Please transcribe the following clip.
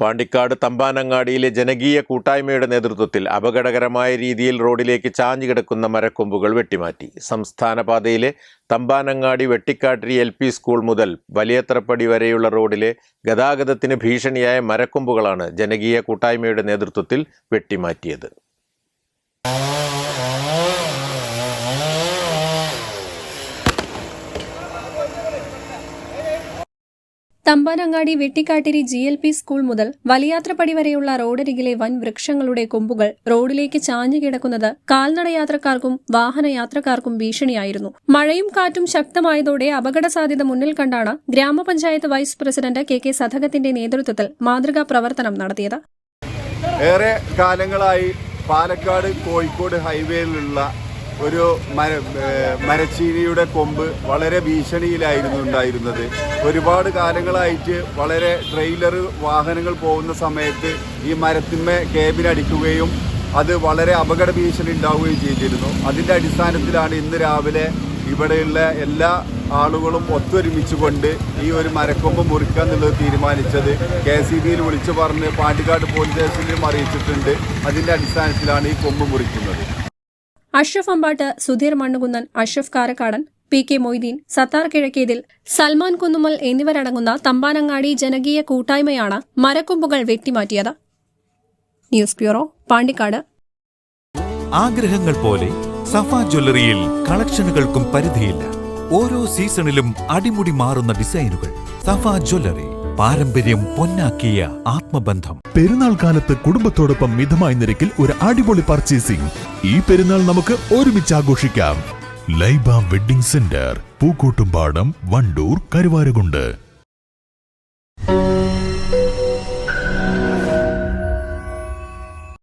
Pandikkad തമ്പാനങ്ങാടിയിലെ ജനകീയ കൂട്ടായ്മയുടെ നേതൃത്വത്തിൽ അപകടകരമായ രീതിയിൽ റോഡിലേക്ക് ചാഞ്ഞു കിടക്കുന്ന മരക്കൊമ്പുകൾ വെട്ടിമാറ്റി. സംസ്ഥാന പാതയിലെ Thampanangadi Vettikkattiri L P school മുതൽ വലിയത്രപ്പടി വരെയുള്ള റോഡിലെ ഗതാഗതത്തിന് ഭീഷണിയായ മരക്കൊമ്പുകളാണ് ജനകീയ കൂട്ടായ്മയുടെ നേതൃത്വത്തിൽ വെട്ടിമാറ്റിയത്. Thampanangadi Vettikkattiri G L P school മുതൽ വലിയാത്രപ്പടി വരെയുള്ള റോഡരികിലെ വൻ വൃക്ഷങ്ങളുടെ കൊമ്പുകൾ റോഡിലേക്ക് ചാഞ്ഞു കിടക്കുന്നത് കാൽനടയാത്രക്കാർക്കും വാഹനയാത്രക്കാർക്കും ഭീഷണിയായിരുന്നു. മഴയും കാറ്റും ശക്തമായതോടെ അപകട സാധ്യത മുന്നിൽ കണ്ടാണ് ഗ്രാമപഞ്ചായത്ത് വൈസ് പ്രസിഡന്റ് കെ കെ സധകത്തിന്റെ നേതൃത്വത്തിൽ മാതൃകാ പ്രവർത്തനം നടത്തിയത്. ഏറെ കാലങ്ങളായി പാലക്കാട് കോഴിക്കോട് ഹൈവേയിലുള്ള ഒരു മര മരച്ചീനിയുടെ കൊമ്പ് വളരെ ഭീഷണിയിലായിരുന്നു ഉണ്ടായിരുന്നത്. ഒരുപാട് കാലങ്ങളായിട്ട് വളരെ ട്രെയിലർ വാഹനങ്ങൾ പോകുന്ന സമയത്ത് ഈ മരത്തിന്മേ കേബിനടിക്കുകയും അത് വളരെ അപകട ഭീഷണി ഉണ്ടാവുകയും ചെയ്തിരുന്നു. അതിന്റെ അടിസ്ഥാനത്തിലാണ് ഇന്ന് രാവിലെ ഇവിടെയുള്ള എല്ലാ ആളുകളും ഒത്തൊരുമിച്ചുകൊണ്ട് ഈ ഒരു മരക്കൊമ്പ് മുറിക്കുക എന്നുള്ളത് തീരുമാനിച്ചത്. കെ സി ബിയിൽ വിളിച്ചു പറഞ്ഞ് പാണ്ടിക്കാട് പോലീസ് സ്റ്റേഷനിലും അറിയിച്ചിട്ടുണ്ട്. അതിന്റെ അടിസ്ഥാനത്തിലാണ് ഈ കൊമ്പ് മുറിക്കുന്നത്. അഷ്റഫ് അമ്പാട്ട് സുധീർ മണ്ണുകുന്നൻ അഷ്റഫ് കാരക്കാടൻ പി കെ മൊയ്തീൻ സത്താർ കിഴക്കേതിൽ സൽമാൻ കുന്നുമൽ എന്നിവരടങ്ങുന്ന തമ്പാനങ്ങാടി ജനകീയ കൂട്ടായ്മയാണ് മരക്കൊമ്പുകൾ വെട്ടിമാറ്റിയത്. News bureau Pandikkad. ആഗ്രഹങ്ങൾ പോലെ സഫ ജ്വല്ലറിയിൽ കളക്ഷനുകൾക്കും പരിധിയില്ല. ഓരോ സീസണിലും അടിമുടി മാറുന്ന ഡിസൈനുകൾ സഫ ജ്വല്ലറി. പാരമ്പര്യം പൊന്നാക്കിയ ആത്മബന്ധം. പെരുന്നാൾ കാലത്ത് കുടുംബത്തോടൊപ്പം മിതമായ നിരക്കിൽ ഒരു അടിപൊളി പർച്ചേസിംഗ്. ഈ പെരുന്നാൾ നമുക്ക് ഒരുമിച്ച് ആഘോഷിക്കാം. Laiba wedding centre Pookkottumpadam Wandoor Karuvarakundu.